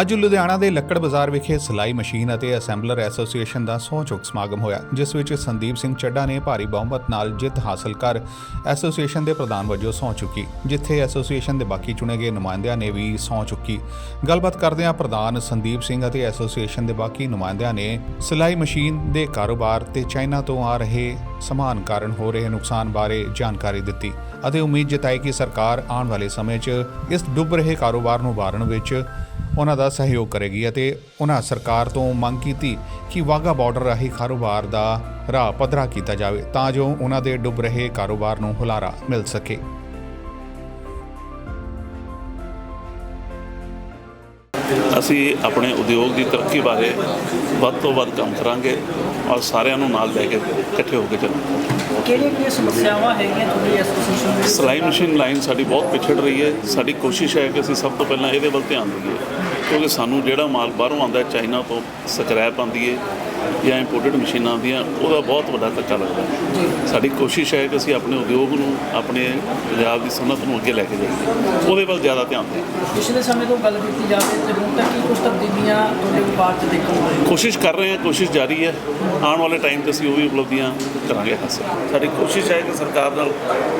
ਅੱਜ ਲੁਧਿਆਣਾ ਦੇ ਲੱਕੜ ਬਾਜ਼ਾਰ ਵਿਖੇ ਸਿਲਾਈ ਮਸ਼ੀਨ ਅਤੇ ਅਸੈਂਬਲਰ ਐਸੋਸੀਏਸ਼ਨ ਦਾ ਸਹੁੰ ਚੁੱਕ ਸਮਾਗਮ ਹੋਇਆ, ਜਿਸ ਵਿੱਚ ਸੰਦੀਪ ਸਿੰਘ ਚੱਡਾ ਨੇ ਭਾਰੀ ਬਹੁਮਤ ਨਾਲ ਜਿੱਤ ਹਾਸਲ ਕਰ ਐਸੋਸੀਏਸ਼ਨ ਦੇ ਪ੍ਰਧਾਨ ਵਜੋਂ ਸਹੁੰ ਚੁੱਕੀ, ਜਿੱਥੇ ਐਸੋਸੀਏਸ਼ਨ ਦੇ ਬਾਕੀ ਚੁਣੇ ਗਏ ਨੁਮਾਇੰਦਿਆਂ ਨੇ ਵੀ ਸਹੁੰ ਚੁੱਕੀ। ਗੱਲਬਾਤ ਕਰਦਿਆਂ ਪ੍ਰਧਾਨ ਸੰਦੀਪ ਸਿੰਘ ਅਤੇ ਐਸੋਸੀਏਸ਼ਨ ਦੇ ਬਾਕੀ ਨੁਮਾਇੰਦਿਆਂ ਨੇ ਸਿਲਾਈ ਮਸ਼ੀਨ ਦੇ ਕਾਰੋਬਾਰ ਤੇ ਚਾਈਨਾ ਤੋਂ ਆ ਰਹੇ ਸਮਾਨ ਕਾਰਨ ਹੋ ਰਹੇ ਨੁਕਸਾਨ ਬਾਰੇ ਜਾਣਕਾਰੀ ਦਿੱਤੀ ਅਤੇ ਉਮੀਦ ਜਤਾਈ ਕਿ ਸਰਕਾਰ ਆਉਣ ਵਾਲੇ ਸਮੇਂ 'ਚ ਇਸ ਡੁੱਬ ਰਹੇ ਕਾਰੋਬਾਰ ਨੂੰ ਉਭਾਰਨ ਵਿੱਚ ਉਹਨਾਂ ਦਾ ਸਹਿਯੋਗ ਕਰੇਗੀ ਅਤੇ ਉਹਨਾਂ ਸਰਕਾਰ ਤੋਂ ਮੰਗ ਕੀਤੀ ਕਿ ਵਾਗਾ ਬਾਰਡਰ ਰਾਹੀਂ ਕਾਰੋਬਾਰ ਦਾ ਰਾਹ ਪੱਧਰਾ ਕੀਤਾ ਜਾਵੇ ਤਾਂ ਜੋ ਉਹਨਾਂ ਦੇ ਡੁੱਬ ਰਹੇ ਕਾਰੋਬਾਰ ਨੂੰ ਹੁਲਾਰਾ ਮਿਲ ਸਕੇ। ਅਸੀਂ ਆਪਣੇ ਉਦਯੋਗ ਦੀ ਤਰੱਕੀ ਬਾਰੇ ਵੱਧ ਤੋਂ ਵੱਧ ਕੰਮ ਕਰਾਂਗੇ ਔਰ ਸਾਰਿਆਂ ਨੂੰ ਨਾਲ ਲੈ ਕੇ ਇਕੱਠੇ ਹੋ ਕੇ ਚੱਲਾਂਗੇ। ਕਿਹੜੀਆਂ ਕਿਹੜੀਆਂ ਸਮੱਸਿਆਵਾਂ ਹੈਗੀਆਂ ਤੁਹਾਡੀ ਐਸੋਸੀਏਸ਼ਨ ਵਿੱਚ ਸਿਲਾਈ ਮਸ਼ੀਨ ਲਾਈਨ ਸਾਡੀ ਬਹੁਤ ਪਿਛੜ ਰਹੀ ਹੈ। ਸਾਡੀ ਕੋਸ਼ਿਸ਼ ਹੈ ਕਿ ਅਸੀਂ ਸਭ ਤੋਂ ਪਹਿਲਾਂ ਇਹਦੇ ਵੱਲ ਧਿਆਨ ਦਈਏ। ਕਿਉਂਕਿ ਸਾਨੂੰ ਜਿਹੜਾ ਮਾਲ ਬਾਹਰੋਂ ਆਉਂਦਾ ਚਾਈਨਾ ਤੋਂ ਸਕ੍ਰੈਪ ਆਉਂਦੀ ਹੈ ਜਾਂ ਇੰਪੋਰਟਡ ਮਸ਼ੀਨਾਂ ਆਉਂਦੀਆਂ ਉਹਦਾ ਬਹੁਤ ਵੱਡਾ ਧੱਕਾ ਲੱਗਦਾ। ਸਾਡੀ ਕੋਸ਼ਿਸ਼ ਹੈ ਕਿ ਅਸੀਂ ਆਪਣੇ ਉਦਯੋਗ ਨੂੰ ਆਪਣੇ ਪੰਜਾਬ ਦੀ ਸਨਅਤ ਨੂੰ ਅੱਗੇ ਲੈ ਕੇ ਜਾਈਏ। ਉਹਦੇ ਵੱਲ ਜ਼ਿਆਦਾ ਧਿਆਨ ਦੇਈਏ। ਪਿਛਲੇ ਸਮੇਂ ਤੋਂ ਗੱਲ ਕੀਤੀ ਜਾਵੇ ਤੇ ਹੁਣ ਤੱਕ ਕੀ ਕੁਝ ਤਬਦੀਲੀਆਂ ਤੁਹਾਡੇ ਵਪਾਰ 'ਚ ਦੇਖਣ ਨੂੰ ਆਈਆਂ ਕੋਸ਼ਿਸ਼ ਕਰ ਰਹੇ ਹਾਂ ਕੋਸ਼ਿਸ਼ ਜਾਰੀ ਹੈ। ਆਉਣ ਵਾਲੇ ਟਾਈਮ ਤੇ ਅਸੀਂ ਉਹ ਵੀ ਉਪਲਬਧੀਆਂ ਕਰਾਂਗੇ ਹਾਸਲ ਸਾਡੀ ਕੋਸ਼ਿਸ਼ ਹੈ ਕਿ ਸਰਕਾਰ ਨਾਲ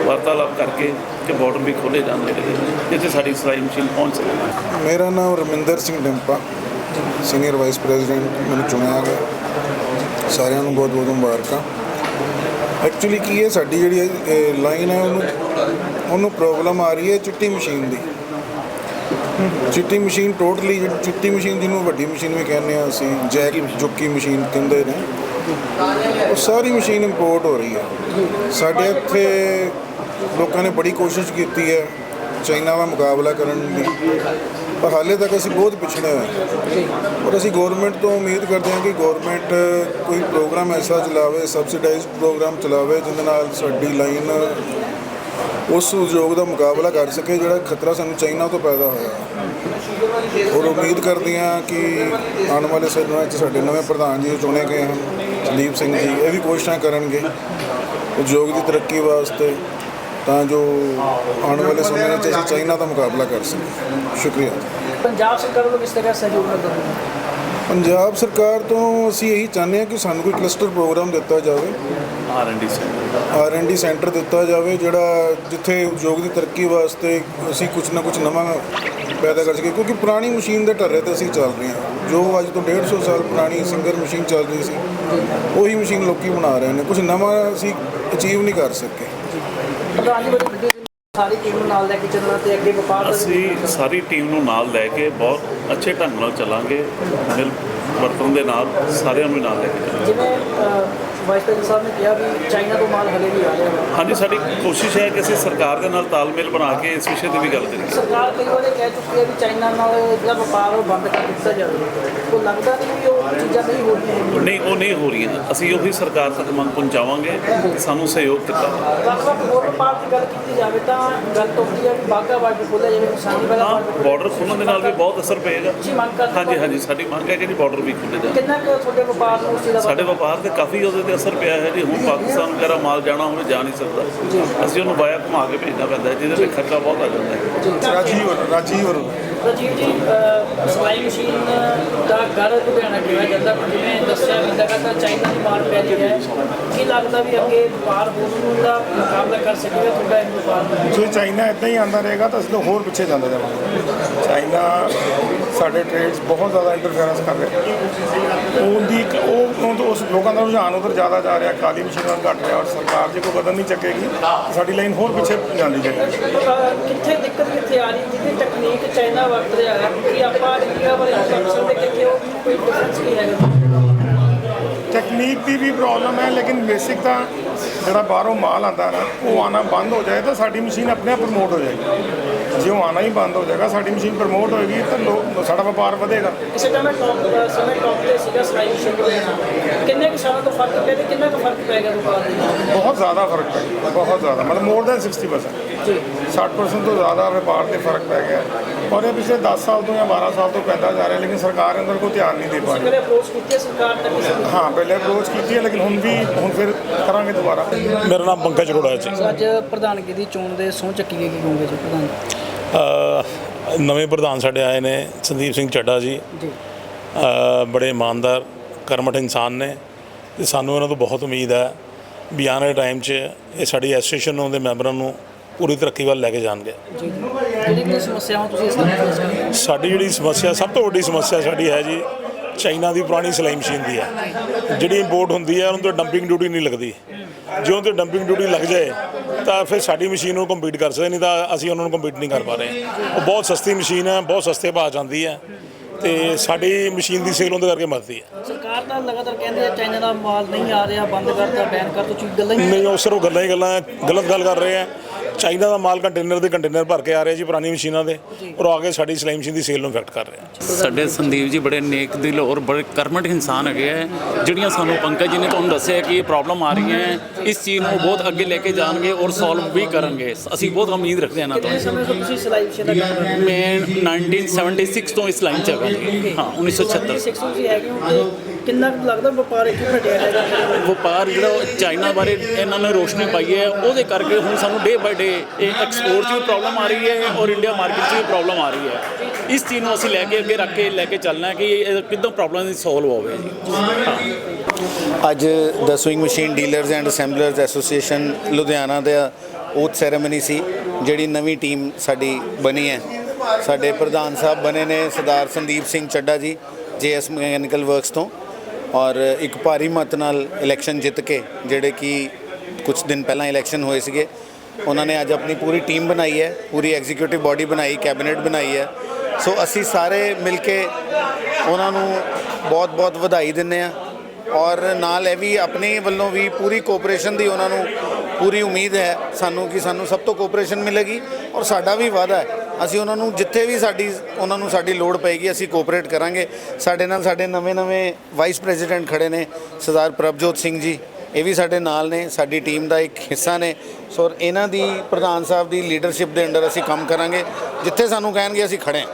ਵਾਰਤਾਲਾਪ ਕਰਕੇ ਕਿ ਬਾਰਡਰ ਵੀ ਖੋਲੇ ਜਾਣ ਜਿਹੜੇ ਜਿੱਥੇ ਸਾਡੀ ਸਿਲਾਈ ਮਸ਼ੀਨ ਪਹੁੰਚ ਸਕੇ। ਮੇਰਾ ਨਾਮ Raminder Singh Dimpa senior vice president ਮੈਨੂੰ ਚੁਣਿਆ ਗਿਆ। ਸਾਰਿਆਂ ਨੂੰ ਬਹੁਤ ਬਹੁਤ ਮੁਬਾਰਕਾਂ। ਐਕਚੁਅਲੀ ਕੀ ਹੈ, ਸਾਡੀ ਜਿਹੜੀ ਲਾਈਨ ਹੈ, ਉਹਨੂੰ ਉਹਨੂੰ ਪ੍ਰੋਬਲਮ ਆ ਰਹੀ ਹੈ ਚਿੱਟੀ ਮਸ਼ੀਨ ਦੀ। ਚਿੱਟੀ ਮਸ਼ੀਨ ਟੋਟਲੀ ਜਿਹੜੀ ਚਿੱਟੀ ਮਸ਼ੀਨ ਜਿਹਨੂੰ ਵੱਡੀ ਮਸ਼ੀਨ ਵੀ ਕਹਿੰਦੇ ਆ ਅਸੀਂ, ਜੈਕ ਜੁੱਕੀ ਮਸ਼ੀਨ ਕਹਿੰਦੇ ਨੇ, ਉਹ ਸਾਰੀ ਮਸ਼ੀਨ ਇੰਪੋਰਟ ਹੋ ਰਹੀ ਹੈ। ਸਾਡੇ ਇੱਥੇ ਲੋਕਾਂ ਨੇ ਬੜੀ ਕੋਸ਼ਿਸ਼ ਕੀਤੀ ਹੈ। ਚਾਈਨਾ ਦਾ ਮੁਕਾਬਲਾ ਕਰਨ ਦੀ ਪਰ ਹਾਲੇ ਤੱਕ ਅਸੀਂ ਬਹੁਤ ਪਿਛੜੇ ਹੋਏ ਹਾਂ। ਔਰ ਅਸੀਂ ਗਵਰਨਮੈਂਟ ਤੋਂ ਉਮੀਦ ਕਰਦੇ ਹਾਂ ਕਿ ਗਵਰਨਮੈਂਟ ਕੋਈ ਪ੍ਰੋਗਰਾਮ ਐਸਾ ਚਲਾਵੇ ਸਬਸਿਡਾਈਜ਼ਡ ਪ੍ਰੋਗਰਾਮ ਚਲਾਵੇ, ਜਿਹਦੇ ਨਾਲ ਸਾਡੀ ਲਾਈਨ ਉਸ ਉਦਯੋਗ ਦਾ ਮੁਕਾਬਲਾ ਕਰ ਸਕੇ, ਜਿਹੜਾ ਖਤਰਾ ਸਾਨੂੰ ਚਾਈਨਾ ਤੋਂ ਪੈਦਾ ਹੋਇਆ। ਔਰ ਉਮੀਦ ਕਰਦੇ ਹਾਂ ਕਿ ਆਉਣ ਵਾਲੇ ਸਮੇਂ ਵਿੱਚ ਸਾਡੇ ਨਵੇਂ ਪ੍ਰਧਾਨ ਜੀ ਚੁਣੇ ਗਏ ਹਨ ਸੰਦੀਪ ਸਿੰਘ ਜੀ, ਇਹ ਵੀ ਕੋਸ਼ਿਸ਼ਾਂ ਕਰਨਗੇ ਉਦਯੋਗ ਦੀ ਤਰੱਕੀ ਵਾਸਤੇ। ਤਾਂ ਜੋ ਆਉਣ ਵਾਲੇ ਸਮੇਂ ਵਿੱਚ ਅਸੀਂ ਚਾਈਨਾ ਦਾ ਮੁਕਾਬਲਾ ਕਰ ਸਕੀਏ। ਸ਼ੁਕਰੀਆ। ਪੰਜਾਬ ਸਰਕਾਰ ਵੱਲੋਂ ਕਿਸ ਤਰ੍ਹਾਂ ਸਹਿਯੋਗ ਹੈ ਪੰਜਾਬ ਸਰਕਾਰ ਤੋਂ ਅਸੀਂ ਇਹੀ ਚਾਹੁੰਦੇ ਹਾਂ ਕਿ ਸਾਨੂੰ ਕੋਈ ਕਲਸਟਰ ਪ੍ਰੋਗਰਾਮ ਦਿੱਤਾ ਜਾਵੇ। R and D centre R and D centre ਦਿੱਤਾ ਜਾਵੇ ਜਿਹੜਾ ਜਿੱਥੇ ਉਦਯੋਗ ਦੀ ਤਰੱਕੀ ਵਾਸਤੇ ਅਸੀਂ ਕੁਝ ਨਾ ਕੁਝ ਨਵਾਂ ਪੈਦਾ ਕਰ ਸਕੀਏ। ਕਿਉਂਕਿ ਪੁਰਾਣੀ ਮਸ਼ੀਨ ਦੇ ਢਰਰੇ ਤੇ ਅਸੀਂ ਚੱਲ ਰਹੇ ਹਾਂ। ਜੋ ਅੱਜ ਤੋਂ 150 ਸਾਲ ਪੁਰਾਣੀ ਸਿੰਗਰ ਮਸ਼ੀਨ ਚੱਲ ਰਹੀ ਸੀ ਉਹੀ ਮਸ਼ੀਨ ਲੋਕੀ ਬਣਾ ਰਹੇ ਨੇ। ਕੁਝ ਨਵਾਂ ਅਸੀਂ ਅਚੀਵ ਨਹੀਂ ਕਰ ਸਕੇ। ਪ੍ਰਧਾਨ ਜੀ ਬੜੀ ਵੱਡੀ ਸਾਰੀ ਟੀਮ ਨੂੰ ਨਾਲ ਲੈ ਕੇ ਚੱਲਣਾ ਤੇ ਅੱਗੇ ਵਪਾਰ ਦਾ ਅਸੀਂ ਸਾਰੀ ਟੀਮ ਨੂੰ ਨਾਲ ਲੈ ਕੇ ਬਹੁਤ ਅੱਛੇ ਢੰਗ ਨਾਲ ਚੱਲਾਂਗੇ। ਮਿਲ ਵਰਤਨ ਦੇ ਨਾਲ ਸਾਰਿਆਂ ਨੂੰ ਨਾਲ ਲੈ ਕੇ ਚੱਲਾਂਗੇ। ਜਿਵੇਂ ਵਾਈਸ ਪ੍ਰੈਜ਼ੀਡੈਂਟ ਸਾਹਿਬ ਨੇ ਕਿਹਾ ਵੀ ਚਾਈਨਾ ਤੋਂ ਮਾਲ ਹਲੇ ਵੀ ਆ ਰਿਹਾ ਹੈ ਹਾਂਜੀ ਸਾਡੀ ਕੋਸ਼ਿਸ਼ ਹੈ ਕਿ ਅਸੀਂ ਸਰਕਾਰ ਦੇ ਨਾਲ ਤਾਲਮੇਲ ਬਣਾ ਕੇ ਇਸ ਵਿਸ਼ੇ ਤੇ ਵੀ ਗੱਲ ਕਰੀਏ। ਸਰਕਾਰ ਕਈ ਵਾਰ ਇਹ ਕਹਿ ਚੁੱਕੀ ਹੈ ਵੀ ਚਾਈਨਾ ਨਾਲ ਜਿਹੜਾ ਵਪਾਰ ਉਹ ਬੰਦ ਕਰ ਦਿੱਤਾ ਜਾਵੇ। ਉਹ ਲੱਗਦਾ ਨਹੀਂ ਵੀ ਉਹ ਚੀਜ਼ਾਂ ਨਹੀਂ ਹੋ ਰਹੀਆਂ। ਨਹੀਂ ਉਹ ਨਹੀਂ ਹੋ ਰਹੀਆਂ। ਅਸੀਂ ਉਹੀ ਸਰਕਾਰ ਤੱਕ ਮੰਗ ਪਹੁੰਚਾਵਾਂਗੇ ਕਿ ਸਾਨੂੰ ਸਹਿਯੋਗ ਦਿੱਤਾ ਜਾਵੇ। ਵੱਖ ਵੱਖ ਹੋਰ ਵਪਾਰ ਦੀ ਗੱਲ ਕੀਤੀ ਜਾਵੇ ਤਾਂ ਗੱਲ ਤੋਂ ਕੀ ਹੈ ਵੀ ਬਾਗਾ ਬਾਰਡਰ ਖੋਲ੍ਹਿਆ ਜਾਵੇ ਕਿਸਾਨੀ ਵਾਲਾ ਹਾਂ ਬਾਰਡਰ ਬਾਰਡਰ ਖੁੱਲ੍ਹਣ ਦੇ ਨਾਲ ਵੀ ਬਹੁਤ ਅਸਰ ਪਏਗਾ? ਹਾਂਜੀ ਹਾਂਜੀ ਸਾਡੀ ਮੰਗ ਹੈ ਕਿ ਜੀ ਬਾਰਡਰ ਵੀ ਕਿੰਨਾ ਕੁ ਤੁਹਾਡੇ ਵਪਾਰ ਨੂੰ ਉਸ ਚੀਜ਼ ਦਾ ਸਾਡੇ ਵਪਾਰ ਤੇ ਕਾਫੀ ਉਹਦੇ ਤੇ ਅਸਰ ਪਿਆ ਹੈ ਜੀ। ਹੁਣ ਪਾਕਿਸਤਾਨ ਵਗੈਰਾ ਮਾਲ ਜਾਣਾ ਹੋਵੇ ਜਾ ਨਹੀਂ ਸਕਦਾ। ਅਸੀਂ ਉਹਨੂੰ ਵਾਇਆ ਘੁਮਾ ਕੇ ਭੇਜਣਾ ਪੈਂਦਾ ਹੈ ਜਿਹਦੇ ਤੇ ਖਰਚਾ ਬਹੁਤ ਆ ਜਾਂਦਾ ਹੈ। ਰਾਜੀਵ ਰਾਜੀਵ ਰਾਜੀਵ ਜੀ ਸਿਲਾਈ ਮਸ਼ੀਨ ਦਾ ਘਰ ਲੁਧਿਆਣਾ ਕਿਹਾ ਜਾਂਦਾ ਪਰ ਜਿਵੇਂ ਦੱਸਿਆ ਵੀ ਲਗਾਤਾਰ ਚਾਈਨਾ ਦੀ ਮਾਰ ਪੈ ਰਹੀ ਹੈ। ਕੀ ਲੱਗਦਾ ਵੀ ਅੱਗੇ ਵਪਾਰ ਹੋਰ ਦਾ ਮੁਕਾਬਲਾ ਕਰ ਸਕੇਗਾ ਤੁਹਾਡਾ ਇਹ ਵਪਾਰ ਜੇ ਚਾਈਨਾ ਇਦਾਂ ਹੀ ਆਂਦਾ ਰਹੇਗਾ ਤਾਂ ਅਸੀਂ ਹੋਰ ਪਿੱਛੇ ਜਾਂਦੇ ਜਾਵਾਂਗੇ ਚਾਈਨਾ ਸਾਡੇ ਟ੍ਰੇਡਸ ਬਹੁਤ ਜ਼ਿਆਦਾ ਇੰਟਰਫੇਰੈਂਸ ਕਰ ਰਿਹਾ। ਉਹਦੀ ਉਹ ਉਸ ਲੋਕਾਂ ਦਾ ਰੁਝਾਨ ਉਧਰ ਜ਼ਿਆਦਾ ਜਾ ਰਿਹਾ ਕਾਲੀ ਮਸ਼ੀਨਾਂ ਘਟ ਰਿਹਾ ਔਰ ਸਰਕਾਰ ਜੇ ਕੋਈ ਕਦਮ ਨਹੀਂ ਚੱਕੇਗੀ ਸਾਡੀ ਲਾਈਨ ਹੋਰ ਪਿੱਛੇ ਜਾਂਦੀ ਜਾਏਗੀ ਕਿੱਥੇ ਦਿੱਕਤ ਕਿੱਥੇ ਆ ਰਹੀ? ਜਿਹਦੀ ਤਕਨੀਕ ਚਾਈਨਾ ਵਰਤ ਰਿਹਾ ਹੈ ਕਿ ਆਪਾਂ ਇੰਡੀਆ ਵਾਲੇ ਕਰ ਸਕਦੇ ਕਿੱਥੇ ਉਹ ਕੋਈ ਡਿਫਰੈਂਸ ਨਹੀਂ ਹੈਗਾ? ਟੈਕਨੀਕ ਦੀ ਵੀ ਪ੍ਰੋਬਲਮ ਹੈ ਲੇਕਿਨ ਬੇਸਿਕ ਤਾਂ ਜਿਹੜਾ ਬਾਹਰੋਂ ਮਾਲ ਆਂਦਾ ਨਾ ਉਹ ਆਣਾ ਬੰਦ ਹੋ ਜਾਏ ਤਾਂ ਸਾਡੀ ਮਸ਼ੀਨ ਆਪਣੇ ਆਪ ਪ੍ਰਮੋਟ ਹੋ ਜਾਏਗੀ। ਜੇ ਉਹ ਆਣਾ ਹੀ ਬੰਦ ਹੋ ਜਾਏਗਾ ਸਾਡੀ ਮਸ਼ੀਨ ਪ੍ਰਮੋਟ ਹੋਏਗੀ ਤਾਂ ਲੋਕ ਸਾਡਾ ਵਪਾਰ ਵਧੇਗਾ। ਇਸੇ ਟਾਈਮ ਟੌਪ ਸਮੇਂ ਟੌਪ ਤੇ ਸੀਗਾ ਸਿਲਾਈ ਮਸ਼ੀਨ ਦੇ ਕਿੰਨੇ ਕੁ ਸਾਲਾਂ ਤੋਂ ਫ਼ਰਕ ਤੇ ਕਿੰਨਾ ਕੁ ਫ਼ਰਕ ਪੈ ਗਿਆ ਵਪਾਰ ਦੇ? ਬਹੁਤ ਜ਼ਿਆਦਾ ਫ਼ਰਕ ਪੈ ਗਿਆ ਬਹੁਤ ਜ਼ਿਆਦਾ। ਮਤਲਬ ਮੋਰ ਦੈਨ 60% ਜੀ। 60% ਤੋਂ ਜ਼ਿਆਦਾ ਵਪਾਰ ਤੇ ਫ਼ਰਕ ਪੈ ਗਿਆ। ਔਰ ਇਹ ਪਿਛਲੇ 10 ਸਾਲ ਤੋਂ ਜਾਂ 12 ਸਾਲ ਤੋਂ ਪੈਂਦਾ ਜਾ ਰਿਹਾ ਲੇਕਿਨ ਸਰਕਾਰ ਅੰਦਰ ਕੋਈ ਧਿਆਨ ਨਹੀਂ ਦੇ ਪਾ ਰਹੀ। ਕਰੇ ਅਪਰੋਚ ਕੀਤੀ ਹੈ ਸਰਕਾਰ ਤੱਕ ਕਿਸੇ ਨੇ? ਹਾਂ ਪਹਿਲੇ ਅਪਰੋਚ ਕੀਤੀ ਹੈ ਲੇਕਿਨ ਹੁਣ ਵੀ ਹੁਣ ਫਿਰ ਕਰਾਂਗੇ ਦੁਬਾਰਾ। ਮੇਰਾ ਨਾਮ ਪੰਕਜ ਅਰੋੜਾ ਹੈ ਜੀ। ਅੱਜ ਪ੍ਰਧਾਨਗੀ ਦੀ ਚੋਣ ਦੇ ਸਹੁੰ ਚੱਕੀ ਗਈ ਕਹੋਗੇ ਜੀ ਪ੍ਰਧਾਨ? ਅ, ਨਵੇਂ ਪ੍ਰਧਾਨ ਸਾਡੇ ਆਏ ਨੇ ਸੰਦੀਪ ਸਿੰਘ ਚੱਡਾ ਜੀ। ਜੀ। ਅ, ਬੜੇ ਇਮਾਨਦਾਰ ਕਰਮਠ ਇਨਸਾਨ ਨੇ ਤੇ ਸਾਨੂੰ ਇਹਨਾਂ ਤੋਂ ਬਹੁਤ ਉਮੀਦ ਹੈ ਵੀ ਆਉਣ ਵਾਲੇ ਟਾਈਮ 'ਚ ਇਹ ਸਾਡੀ ਐਸੋਸੀਏਸ਼ਨ ਨੂੰ ਦੇ ਮੈਂਬਰਾਂ ਨੂੰ ਪੂਰੀ ਤਰੱਕੀ ਵੱਲ ਲੈ ਕੇ ਜਾਣਗੇ। ਜੀ ਜਿਹੜੀ ਕਿ ਸਮੱਸਿਆਵਾਂ ਤੁਸੀਂ ਇਸ ਤਰ੍ਹਾਂ ਫੇਸ ਕਰਦੇ ਹੋ ਸਾਡੀ ਜਿਹੜੀ ਸਮੱਸਿਆ ਸਭ ਤੋਂ ਵੱਡੀ ਸਮੱਸਿਆ ਸਾਡੀ ਹੈ ਜੀ ਚਾਈਨਾ ਦੀ ਪੁਰਾਣੀ ਸਿਲਾਈ ਮਸ਼ੀਨ ਦੀ ਹੈ। ਜਿਹੜੀ ਇੰਪੋਰਟ ਹੁੰਦੀ ਹੈ ਉਹਨੂੰ ਤੇ ਡੰਪਿੰਗ ਡਿਊਟੀ ਨਹੀਂ ਲੱਗਦੀ। ਜਿਉਂ ਤੇ ਡੰਪਿੰਗ ਡਿਊਟੀ ਲੱਗ ਜਾਏ ਤਾਂ ਫਿਰ ਸਾਡੀ ਮਸ਼ੀਨ ਨੂੰ ਕੰਪੀਟ ਕਰ ਸਕਦੇ ਨਹੀਂ ਤਾਂ ਅਸੀਂ ਉਹਨਾਂ ਨੂੰ ਕੰਪੀਟ ਨਹੀਂ ਕਰ ਪਾ ਰਹੇ। ਉਹ ਬਹੁਤ ਸਸਤੀ ਮਸ਼ੀਨ ਹੈ ਬਹੁਤ ਸਸਤੇ ਭਾਅ ਜਾਂਦੀ ਹੈ ਤੇ ਸਾਡੀ ਮਸ਼ੀਨ ਦੀ ਸੇਲ ਉਹਦੇ ਕਰਕੇ ਮਰਦੀ ਹੈ। ਸਰਕਾਰ ਤਾਂ ਲਗਾਤਾਰ ਕਹਿੰਦੀ ਹੈ ਚਾਈਨਾ ਦਾ ਮਾਲ ਨਹੀਂ ਆ ਰਿਹਾ ਬੰਦ ਕਰਤਾ ਬੈਨ ਕਰ ਚੀਜ਼ ਗੱਲਾਂ ਹੀ ਨਹੀਂ ਉਹ ਸਿਰਫ ਗੱਲਾਂ ਹੀ ਗੱਲਾਂ ਗਲਤ ਗੱਲ ਕਰ ਰਹੇ ਆ ਚਾਈਨਾ ਦਾ ਮਾਲ ਕੰਟੇਨਰ ਦੇ ਕੰਟੇਨਰ ਭਰ ਕੇ ਆ ਰਿਹਾ ਜੀ ਪੁਰਾਣੀ ਮਸ਼ੀਨਾਂ ਦੇ ਔਰ ਆ ਕੇ ਸਾਡੀ ਸਿਲਾਈ ਮਸ਼ੀਨ ਦੀ ਸੇਲ ਨੂੰ ਇਫੈਕਟ ਕਰ ਰਿਹਾ। ਸਾਡੇ ਸੰਦੀਪ ਜੀ ਬੜੇ ਨੇਕ ਦਿਲ ਔਰ ਬੜੇ ਕਰਮਠ ਇਨਸਾਨ ਹੈਗੇ ਹੈ ਜਿਹੜੀਆਂ ਸਾਨੂੰ ਪੰਕਜ ਜੀ ਨੇ ਤੁਹਾਨੂੰ ਦੱਸਿਆ ਕਿ ਇਹ ਪ੍ਰੋਬਲਮ ਆ ਰਹੀਆਂ ਹੈ ਇਸ ਚੀਜ਼ ਨੂੰ ਬਹੁਤ ਅੱਗੇ ਲੈ ਕੇ ਜਾਣਗੇ ਔਰ ਸੋਲਵ ਵੀ ਕਰਨਗੇ। ਅਸੀਂ ਬਹੁਤ ਉਮੀਦ ਰੱਖਦੇ ਹਾਂ ਇਹਨਾਂ ਤੋਂ। ਕਿੰਨੇ ਸਮੇਂ ਤੋਂ ਤੁਸੀਂ ਸਿਲਾਈ ਮਸ਼ੀਨ ਦਾ ਕੰਮ ਕਰ ਰਹੇ ਮੈਂ 1976 ਤੋਂ ਇਸ ਲਾਈਨ 'ਚ ਹੈਗਾ ਹਾਂ 1976 ਹੋ 6 ਤੁਸੀਂ ਹੈਗੇ ਹੋ ਕਿੰਨਾ ਕੁ ਲੱਗਦਾ ਵਪਾਰ ਇੱਥੇ ਘਟਿਆ ਹੈਗਾ? ਵਪਾਰ ਜਿਹੜਾ ਉਹ ਚਾਈਨਾ ਬਾਰੇ ਇਹਨਾਂ ਨੇ ਰੋਸ਼ਨੀ ਪਾਈ ਹੈ। ਉਹਦੇ ਕਰਕੇ ਹੁਣ ਸਾਨੂੰ ਡੇ ਬਾਈ ਡੇ ਇਹ ਐਕਸਪੋਰਟ 'ਚ ਵੀ ਪ੍ਰੋਬਲਮ ਆ ਰਹੀ ਹੈ ਔਰ ਇੰਡੀਆ ਮਾਰਕੀਟ 'ਚ ਵੀ ਪ੍ਰੋਬਲਮ ਆ ਰਹੀ ਹੈ। ਇਸ ਚੀਜ਼ ਨੂੰ ਅਸੀਂ ਲੈ ਕੇ ਅੱਗੇ ਰੱਖ ਕੇ ਲੈ ਕੇ ਚੱਲਣਾ ਹੈ ਕਿ ਇਹ ਕਿੱਦਾਂ ਪ੍ਰੋਬਲਮ ਦੀ ਸੋਲਵ ਹੋਵੇ ਜੀ। ਅੱਜ the sewing machine dealers and assemblers association Ludhiana the oath ceremony ਸੀ ਜਿਹੜੀ ਨਵੀਂ ਟੀਮ ਸਾਡੀ ਬਣੀ ਹੈ। ਸਾਡੇ ਪ੍ਰਧਾਨ ਸਾਹਿਬ ਬਣੇ ਨੇ ਸਰਦਾਰ ਸੰਦੀਪ ਸਿੰਘ ਚੱਡਾ ਜੀ ਜੇਐਸ ਮਕੈਨੀਕਲ ਵਰਕਸ ਤੋਂ। ਔਰ ਇੱਕ ਭਾਰੀ ਮਤ ਨਾਲ ਇਲੈਕਸ਼ਨ ਜਿੱਤ ਕੇ, ਜਿਹੜੇ ਕਿ ਕੁਝ ਦਿਨ ਪਹਿਲਾਂ ਇਲੈਕਸ਼ਨ ਹੋਏ ਸੀਗੇ, ਉਹਨਾਂ ਨੇ ਅੱਜ ਆਪਣੀ ਪੂਰੀ ਟੀਮ ਬਣਾਈ ਹੈ, ਪੂਰੀ ਐਗਜ਼ੀਕਿਊਟਿਵ ਬਾਡੀ ਬਣਾਈ ਕੈਬਨਿਟ ਬਣਾਈ ਹੈ। ਸੋ ਅਸੀਂ ਸਾਰੇ ਮਿਲ ਕੇ ਉਹਨਾਂ ਨੂੰ ਬਹੁਤ-ਬਹੁਤ ਵਧਾਈ ਦਿੰਦੇ ਆ ਔਰ ਨਾਲ ਇਹ ਵੀ ਆਪਣੇ ਵੱਲੋਂ ਵੀ ਪੂਰੀ ਕੋਆਪਰੇਸ਼ਨ ਦੀ ਉਹਨਾਂ ਨੂੰ ਪੂਰੀ ਉਮੀਦ ਹੈ ਸਾਨੂੰ ਕਿ ਸਾਨੂੰ ਸਭ ਤੋਂ ਕੋਆਪਰੇਸ਼ਨ ਮਿਲੇਗੀ ਔਰ ਸਾਡਾ ਵੀ ਵਾਅਦਾ ਹੈ ਅਸੀਂ ਉਹਨਾਂ ਨੂੰ ਜਿੱਥੇ ਵੀ ਸਾਡੀ ਉਹਨਾਂ ਨੂੰ ਸਾਡੀ ਲੋੜ ਪਏਗੀ, ਅਸੀਂ ਕੋਆਪਰੇਟ ਕਰਾਂਗੇ। ਸਾਡੇ ਨਾਲ ਸਾਡੇ ਨਵੇਂ-ਨਵੇਂ ਵਾਈਸ ਪ੍ਰੈਜ਼ੀਡੈਂਟ ਖੜੇ ਨੇ, ਸਰਦਾਰ ਪ੍ਰਭਜੋਤ ਸਿੰਘ ਜੀ। ਇਹ ਵੀ ਸਾਡੇ ਨਾਲ ਨੇ, ਸਾਡੀ ਟੀਮ ਦਾ ਇੱਕ ਹਿੱਸਾ ਨੇ। ਸੋ ਇਹਨਾਂ ਦੀ ਪ੍ਰਧਾਨ ਸਾਹਿਬ ਦੀ ਲੀਡਰਸ਼ਿਪ ਦੇ ਅੰਡਰ ਅਸੀਂ ਕੰਮ ਕਰਾਂਗੇ। ਜਿੱਥੇ ਸਾਨੂੰ ਕਹਿਣਗੇ ਅਸੀਂ ਖੜੇ ਹਾਂ।